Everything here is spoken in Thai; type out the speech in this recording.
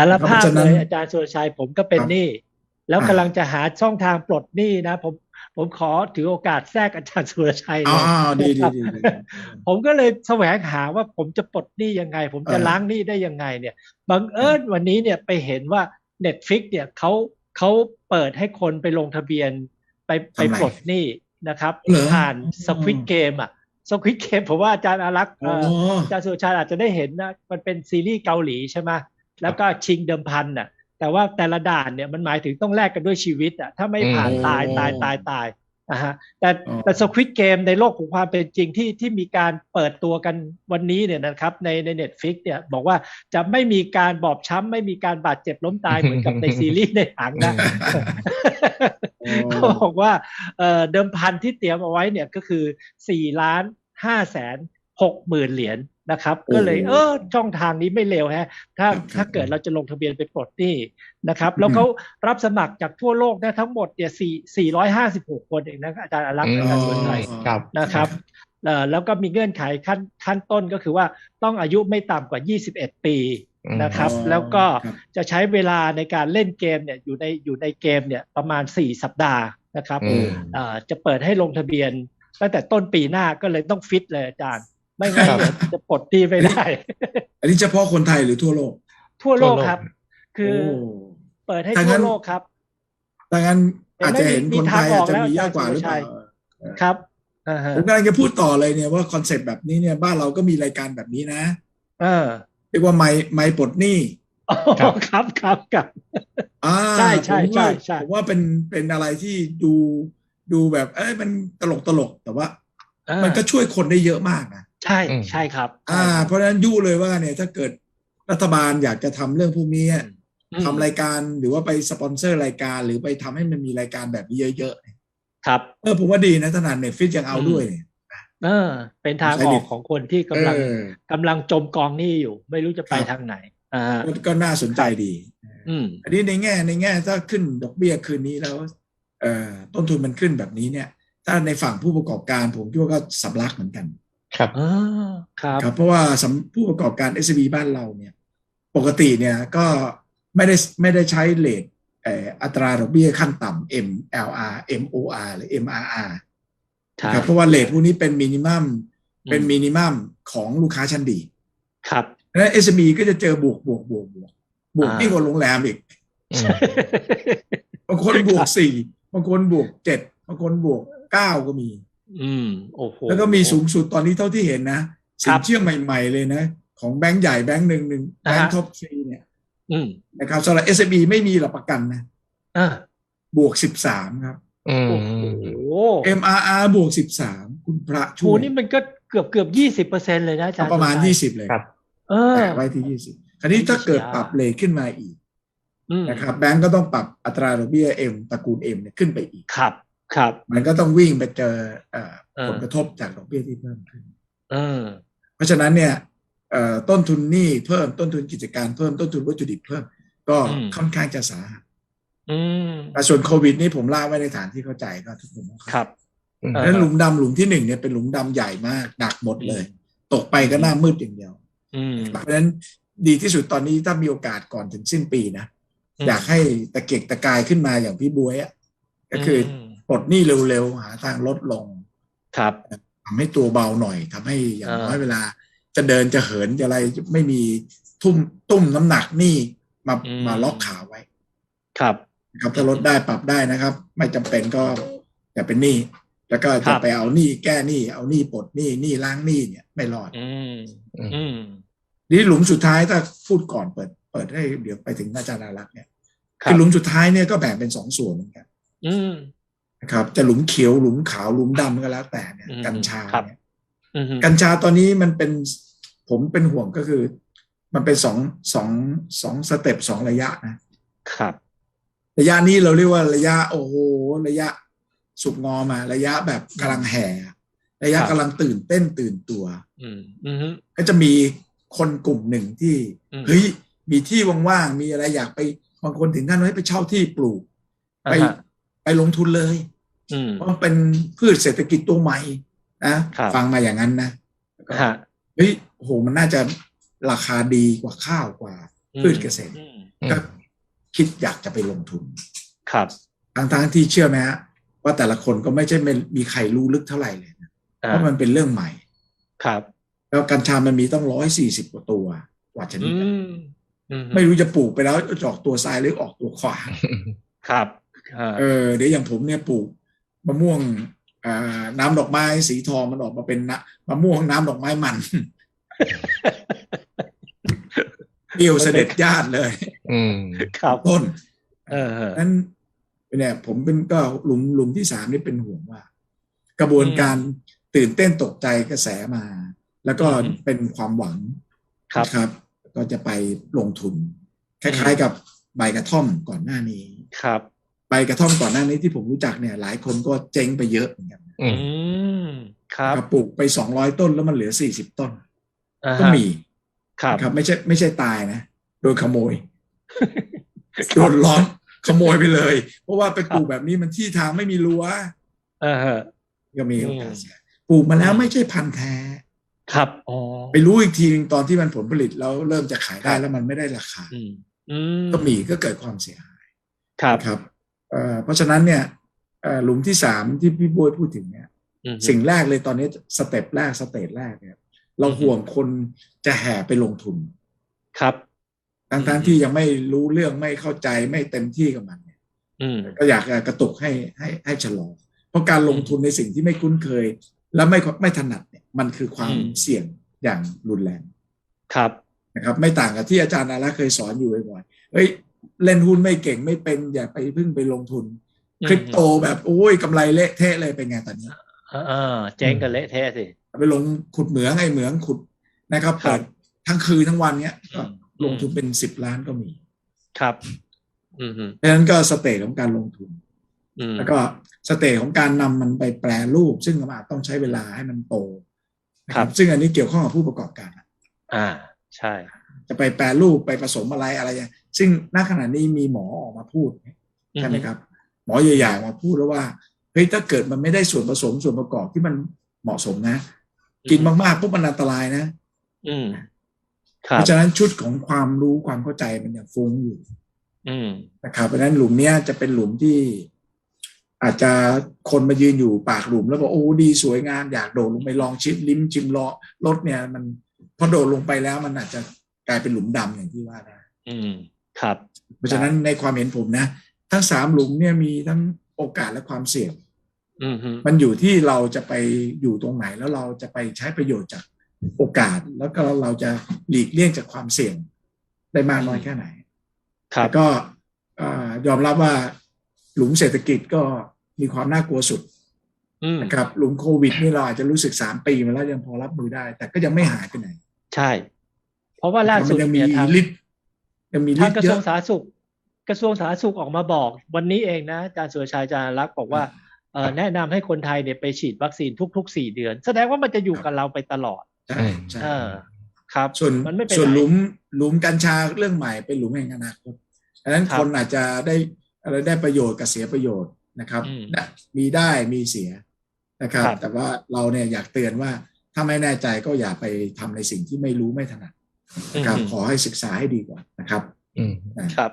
ารภาพเพราะฉะนั้เลนยอาจารย์สุรชัยผมก็เป็นครับหนี้แล้วอ่ากำลังจะหาช่องทางปลดหนี้นะ ผมผมขอถือโอกาสแทรกอาจารย์สุรชัยเลอ๋อยอ๋อดีดีดีดีผมก็เลยแสวงหาว่าผมจะปลดหนี้ยังไง ผมจะเออล้างหนี้ได้ยังไงเนี่ยบังเอิญวันนี้เนี่ยไปเห็นว่า Netflix เนี่ยเขาเขาเปิดให้คนไปลงทะเบียนไปไปทำไมปลดหนี้นะครับเหรอผ่านอ๋อสควิตเกมอะสควิตเกมผมว่าอาจารย์อารักษ์อ๋อเอ่ออาจารย์สุรชัยอาจจะได้เห็นนะ มันเป็นซีรีส์เกาหลีใช่ไหม แล้วก็ชิงเดิมพันน่ะ แต่ว่าแต่ละด่านเนี่ยมันหมายถึงต้องแลกกันด้วยชีวิตอะถ้าไม่ผ่านอืมตายตายตายตายนะฮะแต่อ๋อแต่สควิตเกมในโลกของความเป็นจริงที่ที่มีการเปิดตัวกันวันนี้เนี่ยนะครับในในเน็ตฟิกเนี่ยบอกว่าจะไม่มีการบอบช้ำ ไม่มีการบาดเจ็บล้มตายเหมือนกับในซีรีส์ในหนังนะเขาบอกว่าเอ่อเดิมพันที่เตรียมเอาไว้เนี่ยก็คือสี่ล้านห้าแสนหกหมื่นเหรียญ นะครับโอ้ก็เลยเออช่องทางนี้ไม่เลวฮะถ้าครับถ้าเกิดเราจะลงทะเบียนไปปลดหนี้นะครับ แล้วเขารับสมัครจากทั่วโลกนะทั้งหมดเนี่ยสี่สี่ร้อยห้าสิบหกคนเองนะอาจารย์อารักษ์อาจารย์สวนชัยครับนะครับเอ่อแล้วก็มีเงื่อนไขขั้นขั้นต้นก็คือว่าต้องอายุไม่ต่ำกว่า 21 ปีนะครับอ๋อแล้วก็ครับจะใช้เวลาในการเล่นเกมเนี่ยอยู่ในอยู่ในเกมเนี่ยประมาณ 4 สัปดาห์นะครับอืมเอ่อจะเปิดให้ลงทะเบียนตั้งแต่ต้นปีหน้าก็เลยต้องฟิตเลยอาจารย์ ไม่งั้นครับเดี๋ยวจะปลดตีไม่ได้ อันนี้เฉพาะคนไทยหรือทั่วโลก ทั่วโลกทั่วโลกครับคือโเปิดให้ถ้างั้ทั่วนโลกครับถ้างั้นเห็นไหมอาจจะเห็นมีคนไทยทางออาอจกจะแล้วมีเยอะกว่าอาจารย์หรือเปล่าสุรชัยครับอ่าฮะผมกำลังจะพูดต่อเลยเนี่ยว่าคอนเซปต์แบบนี้เนี่ยบ้านเราก็มีรายการแบบนี้นะเออเรียกว่าไม่ไม่ปลดหนี้อ๋อครับครับครับครับอ่าใช่ใช่ผมว่าใช่ใช่ผมว่าเป็นเป็นอะไรที่ดูดูแบบ เอ้ยมันตลกตลกแต่ว่าเออมันก็ช่วยคนได้เยอะมากนะ ใช่อืมใช่ครับ อ่า เพราะฉะนั้นยู่เลยว่าเนี่ยถ้าเกิดรัฐบาลอยากจะทำเรื่องพวกนี้อืมทำรายการหรือว่าไปสปอนเซอร์รายการ หรือไปทำให้มันมีรายการแบบนี้เยอะๆเนี่ยครับ เออผมว่าดีนะขนาดเน็ตฟิกยังเอาด้วยเนี่ยเออ เป็นทางใช่อดิอกของคนที่กำลังเออกำลังจมกองหนี้อยู่ ไม่รู้จะไปครับทางไหนอ่าก็ก็น่าสนใจดี อืมอันนี้ในแง่ในแง่ถ้าขึ้นดอกเบี้ยคืนนี้แล้ว เอ่อต้นทุนมันขึ้นแบบนี้เนี่ย ถ้าในฝั่งผู้ประกอบการผมคิดว่าก็สำลักเหมือนกัน ครับอ่าครับครับ เพราะว่าสำผู้ประกอบการ s อ b บ้านเราเนี่ย ปกติเนี่ยก็ไม่ได้ไม่ได้ใช้เลทเอ่ออัตราดอกเบี้ยขั้นต่ำ MLR MOR หรือ MRR ใช่ครับเพราะว่าเลทพวกนี้เป็นมินิมัมอืมเป็นมินิมัมของลูกค้าชั้นดี ครับแล้ว SME ก็จะเจอบวกบวกบวกบวกบวกอ่ายิ่งกว่าโรงแรมอีกอืมบางคนบวกสี่บางคนบวกเจ็ดบางคนบวกเก้าก็มี อืมโอ้โหแล้วก็มีสูงสุดตอนนี้เท่าที่เห็นนะสิครันบเชื่อใหม่ ๆ เลยนะ ของแบงก์ใหญ่แบงก์หนึ่งหนึ่งอ่าแบฮะงก์ท็อปทรีเนี่ยอืมนะครับสำหรับ SME ไม่มีหลักประกันนะอ่าบวกสิบสามครับอืมโอ้โห MRR บวกสิบสามคุณพระโหช่วยนี่มันก็เกือบเกือบยี่สิบเปอร์เซ็นเลยนะอาจารย์ประมาณสุชัยี่สิบเลยครับเออแตะไว้ที่ยี่สิบคราวนี้ถ้าเกิดเชี่ยปรับเลทขึ้นมาอีกอืมนะครับแบงก์ก็ต้องปรับอัตราดอกเบี้ย M ตระกูล M เนี่ยขึ้นไปอีกครับ ครับ มันก็ต้องวิ่งไปเจอเอ่อเออผลกระทบจากดอกเบี้ยที่เพิ่มขึ้นเออเพราะฉะนั้นเนี่ยเอ่อต้นทุนหนี้เพิ่มต้นทุนกิจการเพิ่มต้นทุนวัตถุดิบเพิ่ม ก็อืมค่อนข้างจะสาหัสอืมแต่ส่วนโควิดนี่ผมล่าไว้ในฐานที่เข้าใจก็ทุกคนต้องเข้าใจครับอืมเออแล้วหลุมดำหลุมที่หนึ่งเนี่ยเป็นหลุมดำใหญ่มากหนักหมดเลย ตกไปก็หน้ามืดอย่างเดียวอืมเพราะฉะนั้นดีที่สุดตอนนี้ถ้ามีโอกาสก่อนถึงสิ้นปีนะอืมอยากให้ตะเกียกตะกายขึ้นมาอย่างพี่บวยอะก็คืออม ปลดหนี้เร็วๆ หาทางลดลงครับทำให้ตัวเบาหน่อยทำให้อย่างอ่าน้อยเวลา จะเดินจะเหินจะอะไรไม่มีทุ่มตุ้มน้ำหนักหนี้มามาล็อกขาไว้ ครับนะครับถ้าลดได้ปรับได้นะครับ ไม่จำเป็นก็อย่าเป็นหนี้แล้วก็ครัจะบไปเอาหนี้แก้หนี้เอาหนี้ปลดหนี้หนี้ล้างหนี้เนี่ยไม่รอดอืมอืมอืมนี่หลุมสุดท้ายถ้าพูดก่อนเปิด เปิดให้เดี๋ยวไปถึงอาจารย์อารักษ์เนี่ยครัคืบอหลุมสุดท้ายเนี่ยก็แบ่งเป็นสองส่วนเหมือนกันอืม นะครับจะหลุมเขียวหลุมขาวหลุมดำก็แล้วแต่เนี่ยอืมกัญชาครับเนี่ยอืมกัญชาตอนนี้มันเป็นผมเป็นห่วงก็คือ มันเป็นสองสองสองสเต็ปสองระยะนะครับ ระยะนี้เราเรียกว่าระยะโอ้โหระยะสุกงอมา ระยะแบบกำลังแห่ ระยะครับกำลังตื่นเต้นตื่นตัวอืมอืมก็จะมีคนกลุ่มหนึ่งที่อืมเฮ้ยมีที่ว่างๆมีอะไรอยากไปบางคนถึงขั้นว่าให้ไปเช่าที่ปลูก ไปอ่าฮะ ไปลงทุนเลยอืมเพราะมันเป็นพืชเศรษฐกิจตัวใหม่นะครับฟังมาอย่างนั้นนะแล้วก็ฮะเฮ้ยโอ้โหมันน่าจะราคาดีกว่าข้าวกว่า พืชเกษตรอืมอืมก็คิดอยากจะไปลงทุน ครับทางทางๆที่เชื่อไหมฮะว่าแต่ละคนก็ไม่ใช่ไม่มีใครรู้ลึกเท่าไหร่เลยนะเพอ่าราะมันเป็นเรื่องใหม่ ครับ แล้วกัญชามันมีต้องร้อยสี่สิบกว่าตัวกว่าชนิอืดมอืมไม่รู้จะปลูกไปแล้วจะออกตัวซ้ายหรือออกตัวขวาครับอ่า เออเดี๋ยวอย่างผมเนี่ยปลูกมะม่วงอ่าน้ำดอกไม้สีทองมันออกมาเป็นนะมะม่วงน้ำดอกไม้มันเดียวเสด็จญาติเลย อืมครับต้นเออเออนั้นเนี่ยผมเป็นก็หลุมหลุมที่สามนี่เป็นห่วงว่า กระบวนการตื่นเต้นตกใจกระแสมา แล้วก็อืมเป็นความหวังครับนะครับ ก็จะไปลงทุน คล้ายๆกับใบกระท่อมก่อนหน้านี้ครับ ใบกระท่อมก่อนหน้านี้ที่ผมรู้จักเนี่ย หลายคนก็เจ๊งไปเยอะเหมือนกันอือืมมครับปลูกไปสองร้อยต้นแล้วมันเหลือสี่สิบต้นอ่าก็ฮะมีครับนะครับ ไม่ใช่ไม่ใช่ตายนะ โดนขโมยโดนล้อมขโมยไปเลย เพราะว่าไปปลูกแบบนี้มันที่ทางไม่มีรั้วเออฮะก็มีโอกาสอืมเสียปลูกมาแล้วอืมไม่ใช่พันธุ์แท้ ครับอ๋อไปรู้อีกทีหนึงตอนที่มันผลผลิตแล้วเริ่มจะขายได้ครับแล้วมันไม่ได้ราคาอืมอืมก็มีก็เกิดความเสียหายครับครับ เอ่อเพราะฉะนั้นเนี่ยเอ่อหลุมที่สามที่พี่บวยพูดถึงเนี่ยอืมสิ่งแรกเลยตอนนี้สเต็ปแรกสเตจแรกเนี่ย เราอืมห่วงคนจะแห่ไปลงทุน ครับทั้งอืทั้งมที่ยังไม่รู้เรื่องไม่เข้าใจไม่เต็มที่กับมันเนี่ยอืมก็อยากจะกระตุกให้ให้ให้ชะลอ เพราะการลงทุนในสิ่งที่ไม่คุ้นเคย และไม่ไม่ถนัดเนี่ย มันคือความอืมเสี่ยงอย่างรุนแรง ครับนะครับ ไม่ต่างกับที่อาจารย์อารักษ์เคยสอนอยู่บ่อยๆเฮ้ย เล่นหุ้นไม่เก่งไม่เป็นอย่าไปพึ่งไปลงทุนอืมคริปโตแบบโอ้ยกำไรเละเทะเลยเป็นไงตอนนี้อ่าเจ๊งกันเละเทะสิไปลงขุดเหมืองไอ้เหมืองขุดนะครับครับเปิดทั้งคืนทั้งวันเนี้ยก็อืมลงทุนเป็นสิบล้านก็มี ครับ อืมฮึเพราะฉะนั้นก็สเตจของการลงทุนอืมแล้วก็สเตจของการนำมันไปแปลรูป ซึ่งมันอาจต้องใช้เวลาให้มันโตนะครับ ซึ่งอันนี้เกี่ยวข้องกับผู้ประกอบการอ่า ใช่ จะไปแปลรูปไปผสมอะไรอะไรอย่าง ซึ่งณขณะนี้มีหมอออกมาพูดใช่ไหมครับ หมอใหญ่ๆมาพูดแล้วว่าเฮ้ยถ้าเกิดมันไม่ได้ส่วนผสมส่วนประกอบที่มันเหมาะสมนะ กินมากๆปุ๊บมันอันตรายนะ อืมคเพรับราะฉะนั้นชุดของความรู้ความเข้าใจมันยังฟุ้งอยู่อืมนะครับเพราะฉะนั้นหลุมเนี้ยจะเป็นหลุมที่ อาจจะคนมายืนอยู่ปากหลุมแล้วบอกโอ้ดีสวยงามอยากโดดลงไปลองชิมลิ้มชิมเลาะรถเนี่ย มันพอโดดลงไปแล้วมันอาจจะกลายเป็นหลุมดำอย่างที่ว่านะอืม ครับ เพราะฉะนั้นในความเห็นผมนะ ทั้งสามหลุมเนี่ยมีทั้งโอกาสและความเสี่ยงอืมฮึมันอยู่ที่เราจะไปอยู่ตรงไหนแล้วเราจะไปใช้ประโยชน์จากโอกาสแล้วก็เราจะหลีกเลี่ยงจากความเสี่ยงได้มากน้อยแค่ไหนครับแต่ก็เอ่อยอมรับว่าหลุมเศรษฐกิจก็มีความน่ากลัวสุดอืมนะครับหลุมโควิดนี่เราอาจจะรู้สึกสามปีมาแล้วยังพอรับมือได้ แต่ก็ยังไม่หายไปไหน ใช่ เพราะว่าล่าสุดมันยังมีเนี่ ยทางฤทธิ์ยังมีฤทาทงธิ์กระเยทรวงอะสาธารณสุข กระทรวงสาธารณสุขออกมาบอก วันนี้เองนะอาจารย์สุรชัยอาจารย์รักษณ์บอกว่าเอ่อแนะนำให้คนไทยเนี่ยไปฉีดวัคซีนทุกๆสี่เดือน แสดงว่ามันจะอยู่กับเราไปตลอดใช่ใช่เออครับส่วนมันไม่ไปส่วนไหนหลุมหลุมกัญชาเรื่องใหม่เป็นหลุมแห่งอนาคตดังนั้นครับคนอาจจะได้อะไรได้ประโยชน์กับเสียประโยชน์นะครับอืมนะมีได้มีเสียนะครับครับ แต่ว่าเราเนี่ยอยากเตือนว่าถ้าไม่แน่ใจก็อย่าไปทำในสิ่งที่ไม่รู้ไม่ถนัด นะครับอืมขอให้ศึกษาให้ดีก่อนนะครับอืมนะครับ